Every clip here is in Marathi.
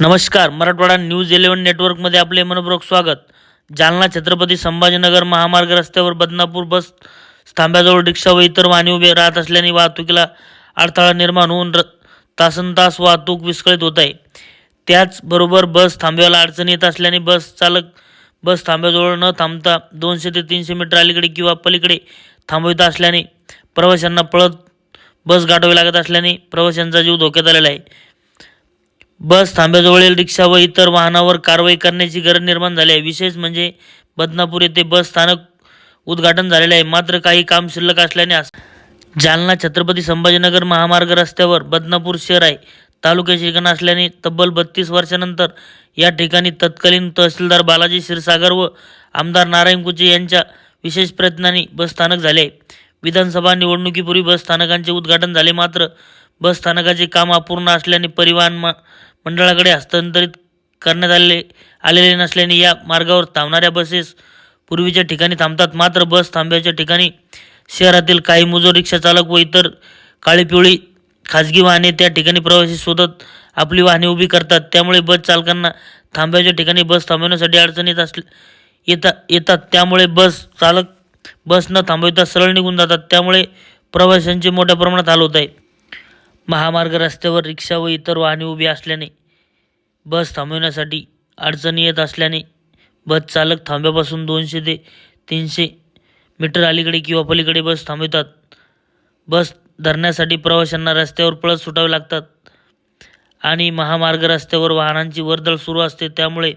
नमस्कार मराठवाडा न्यूज इलेव्हन नेटवर्कमध्ये आपले मनपूर्वक स्वागत. जालना छत्रपती संभाजीनगर महामार्ग रस्त्यावर बदनापूर बस थांब्याजवळ रिक्षा व इतर वाहने उभे राहत असल्याने वाहतुकीला अडथळा निर्माण होऊन र तासनतास वाहतूक विस्कळीत होत आहे. त्याचबरोबर बस थांब्याला अडचण येत असल्याने बस चालक बस थांब्याजवळ न थांबता दोनशे ते तीनशे मीटर अलीकडे किंवा पलीकडे थांबवित असल्याने प्रवाशांना पळत बस गाठावी लागत असल्याने प्रवाशांचा जीव धोक्यात आलेला आहे. बस थांब्याजवळील रिक्षा व इतर वाहनावर कारवाई करण्याची गरज निर्माण झाली आहे. विशेष म्हणजे बदनापूर येथे बस स्थानक उद्घाटन झालेले आहे. मात्र काही काम शिल्लक असल्याने जालना छत्रपती संभाजीनगर महामार्ग रस्त्यावर बदनापूर शहर आहे. तालुक्याचे ठिकाण असल्याने तब्बल बत्तीस वर्षानंतर या ठिकाणी तत्कालीन तहसीलदार बालाजी क्षीरसागर व आमदार नारायण कुचे यांच्या विशेष प्रयत्नांनी बसस्थानक झाले आहे. विधानसभा निवडणुकीपूर्वी बसस्थानकांचे उद्घाटन झाले. मात्र बसस्थानकाचे काम अपूर्ण असल्याने परिवहन म- मंडळाकडे हस्तांतरित करण्यात आले आलेले नसल्याने या मार्गावर थांबणाऱ्या बसेस पूर्वीच्या ठिकाणी थांबतात. मात्र बस थांब्याच्या ठिकाणी शहरातील काही मुजोर रिक्षा चालक व इतर काळी पिवळी खाजगी वाहने त्या ठिकाणी प्रवासी शोधत आपली वाहने उभी करतात. त्यामुळे बस चालकांना थांब्याच्या ठिकाणी बस थांबवण्यासाठी अडचण येत असले येता येतात. त्यामुळे बस चालक बस न थांबविता सरळ निघून जातात. त्यामुळे प्रवाशांचे मोठ्या प्रमाणात हाल होत आहे. महामार्ग रस्त्यावर रिक्षा व इतर वाहने उभी असल्याने बस थांबविण्यासाठी अडचणी येत असल्याने बस चालक थांब्यापासून दोनशे ते तीनशे मीटर अलीकडे किंवा पलीकडे बस थांबवितात. बस धरण्यासाठी प्रवाशांना रस्त्यावर पळत सुटावे लागतात आणि महामार्ग रस्त्यावर वाहनांची वर्दळ सुरू असते. त्यामुळे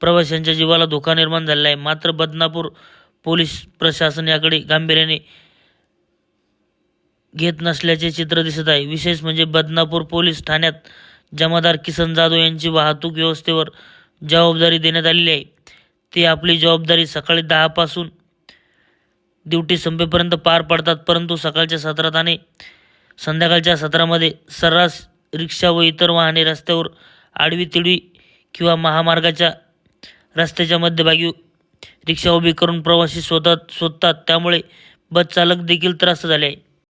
प्रवाशांच्या जीवाला धोका निर्माण झालेला आहे. मात्र बदनापूर पोलीस प्रशासन याकडे गांभीर्याने घेत नसल्याचे चित्र दिसत आहे. विशेष म्हणजे बदनापूर पोलीस ठाण्यात जमादार किसन जाधव यांची वाहतूक व्यवस्थेवर जबाबदारी देण्यात आलेली आहे. ते आपली जबाबदारी सकाळी दहापासून ड्युटी संपेपर्यंत पार पडतात परंतु सकाळच्या सत्रात आणि संध्याकाळच्या सत्रामध्ये सर्रास रिक्षा व इतर वाहने रस्त्यावर आडवी तिडवी किंवा महामार्गाच्या रस्त्याच्या मध्यभागी रिक्षा उभी करून प्रवासी स्वतः शोधतात त्यामुळे बस चालक देखील त्रास्त झाले आहे.